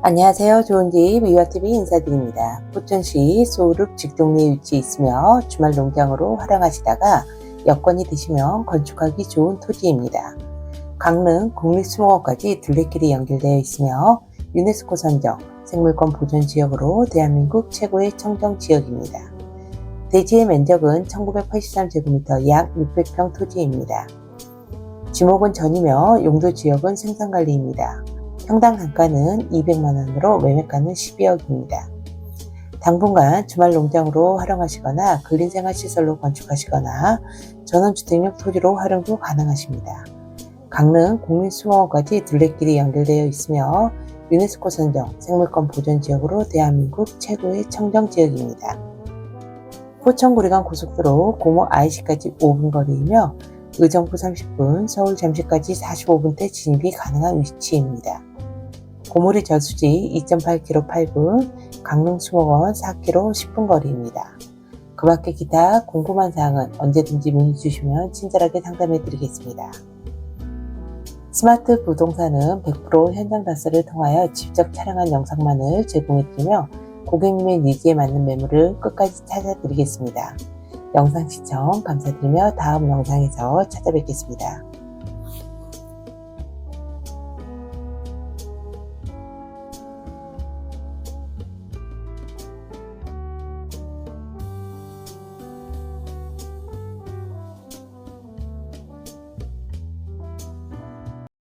안녕하세요. 좋은집 이와TV 인사드립니다. 부천시 소읍 직동리에 위치해 있으며 주말 농장으로 활용하시다가 여건이 되시면 건축하기 좋은 토지입니다. 강릉 국립수목원까지 둘레길이 연결되어 있으며 유네스코 선정 생물권 보존 지역으로 대한민국 최고의 청정 지역입니다. 대지의 면적은 1983제곱미터 약 600평 토지입니다. 지목은 전이며 용도 지역은 생산관리입니다. 평당 단가는 200만원으로 매매가는 12억입니다. 당분간 주말 농장으로 활용하시거나 근린생활시설로 건축하시거나 전원주택용 토지로 활용도 가능하십니다. 강릉 국립수목원까지 둘레길이 연결되어 있으며 유네스코 선정 생물권 보존 지역으로 대한민국 최고의 청정 지역입니다. 포천구리간 고속도로 고모 IC까지 5분 거리이며 의정부 30분, 서울 잠시까지 45분대 진입이 가능한 위치입니다. 고모리 저수지 2.8km 8분, 강릉 수목원 4km 10분 거리입니다. 그 밖에 기타 궁금한 사항은 언제든지 문의 주시면 친절하게 상담해 드리겠습니다. 스마트 부동산은 100% 현장 답사를 통하여 직접 촬영한 영상만을 제공해 드리며 고객님의 니즈에 맞는 매물을 끝까지 찾아드리겠습니다. 영상 시청 감사드리며 다음 영상에서 찾아뵙겠습니다.